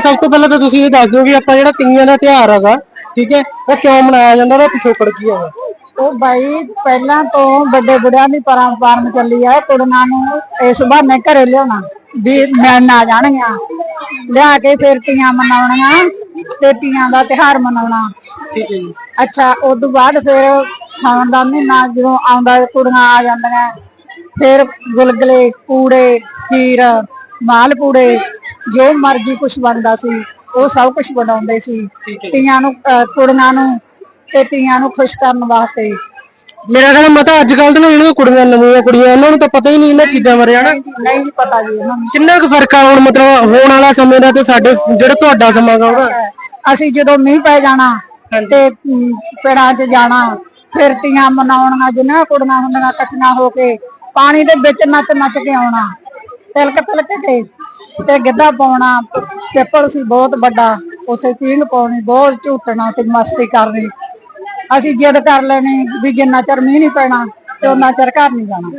ਸਭ ਤੋਂ ਪਹਿਲਾਂ ਤਾਂ ਤੁਸੀਂ ਇਹ ਦੱਸ ਦਿਓ ਵੀ ਆਪਾਂ ਜਿਹੜਾ ਤੀਆਂ ਦਾ ਤਿਉਹਾਰ ਹੈਗਾ ਠੀਕ ਹੈ ਉਹ ਕਿਉਂ ਮਨਾਇਆ ਜਾਂਦਾ ਉਹਦਾ ਪਿਛੋਕੜ ਕੀ ਹੈਗਾ? ਉਹ ਬਾਈ ਪਹਿਲਾਂ ਤੋਂ ਵੱਡੇ ਬੁੜਿਆਂ ਦੀ ਪਰੰਪਰਾ ਚੱਲੀ ਆ ਕੁੜੀਆਂ ਨੂੰ ਇਸ ਬਹਾਨੇ ਘਰੇ ਲਿਆਉਣਾ ਵੀ ਮਿਲਣ ਆ ਜਾਣਗੀਆਂ। ਲਿਆ ਕੇ ਫਿਰ ਤੀਆਂ ਮਨਾਉਣੀਆਂ ਤੇ ਤੀਆਂ ਦਾ ਤਿਹਾਰ ਮਨਾਉਣਾ। ਠੀਕ ਹੈ ਜੀ। ਅੱਛਾ ਉਸ ਤੋਂ ਬਾਅਦ ਫਿਰ ਸਾਉਣ ਦਾ ਮਹੀਨਾ ਜਦੋਂ ਆਉਂਦਾ ਕੁੜੀਆਂ ਆ ਜਾਂਦੀਆਂ ਫਿਰ ਗੁਲਗਲੇ ਪੂੜੇ ਖੀਰ ਮਾਲ ਪੂੜੇ ਜੋ ਮਰਜ਼ੀ ਕੁਝ ਬਣਦਾ ਸੀ ਉਹ ਸਭ ਕੁਝ ਬਣਾਉਂਦੇ ਸੀ। ਤੀਆਂ ਨੂੰ ਅਹ ਕੁੜੀਆਂ ਨੂੰ ਤੇ ਤੀਆਂ ਨੂੰ ਖੁਸ਼ ਕਰਨ ਵਾਸਤੇ। ਮੇਰਾ ਕਹਿੰਦਾ ਮਤਾ ਅੱਜ ਕੱਲ ਦੀਆਂ ਜਿਹੜੀਆਂ ਕੁੜੀਆਂ ਨਵੀਆਂ ਕੁੜੀਆਂ ਉਹਨਾਂ ਨੂੰ ਤਾਂ ਪਤਾ ਹੀ ਨਹੀਂ ਇਹਨਾਂ ਚੀਜ਼ਾਂ ਬਾਰੇ ਹਨਾ? ਨਹੀਂ ਜੀ ਪਤਾ ਜੀ ਉਹਨਾਂ ਨੂੰ। ਕਿੰਨਾ ਕੁ ਫ਼ਰਕ ਆ ਹੁਣ ਮਤਲਬ ਹੋਣ ਵਾਲਾ ਸਮੇਂ ਦਾ ਤੇ ਸਾਡੇ ਜਿਹੜਾ ਤੁਹਾਡਾ ਸਮਾਂ ਗਾ ਉਹਦਾ? ਅਸੀਂ ਜਦੋਂ ਮੀਂਹ ਪੈ ਜਾਣਾ ਤੇ ਅਮ, ਪਿੰਡਾਂ 'ਚ ਜਾਣਾ ਫਿਰ ਤੀਆਂ ਮਨਾਉਣੀਆਂ ਜਿੰਨਾ ਕੁੜੀਆਂ ਹੁੰਦੀਆਂ ਇਕੱਠੀਆਂ ਹੋ ਕੇ ਪਾਣੀ ਦੇ ਵਿੱਚ ਨੱਚ ਨੱਚ ਕੇ ਆਉਣਾ ਤਿਲਕ ਤਿਲਕ ਕੇ। ਤੇ ਗਿੱਧਾ ਪਾਉਣਾ ਪਿੱਪਲ ਸੀ ਬਹੁਤ ਵੱਡਾ, ਉੱਥੇ ਪੀਣ ਪਾਉਣੀ, ਬਹੁਤ ਝੂਟਣਾ ਤੇ ਮਸਤੀ ਕਰਨੀ। ਅਸੀਂ ਜਿੱਦ ਕਰ ਲੈਣੀ ਵੀ ਜਿੰਨਾ ਚਿਰ ਮੀਂਹ ਨਹੀਂ ਪੈਣਾ, ਤੇ ਉਹਨਾਂ ਚਿਰ ਘਰ ਨਹੀਂ ਜਾਣਾ।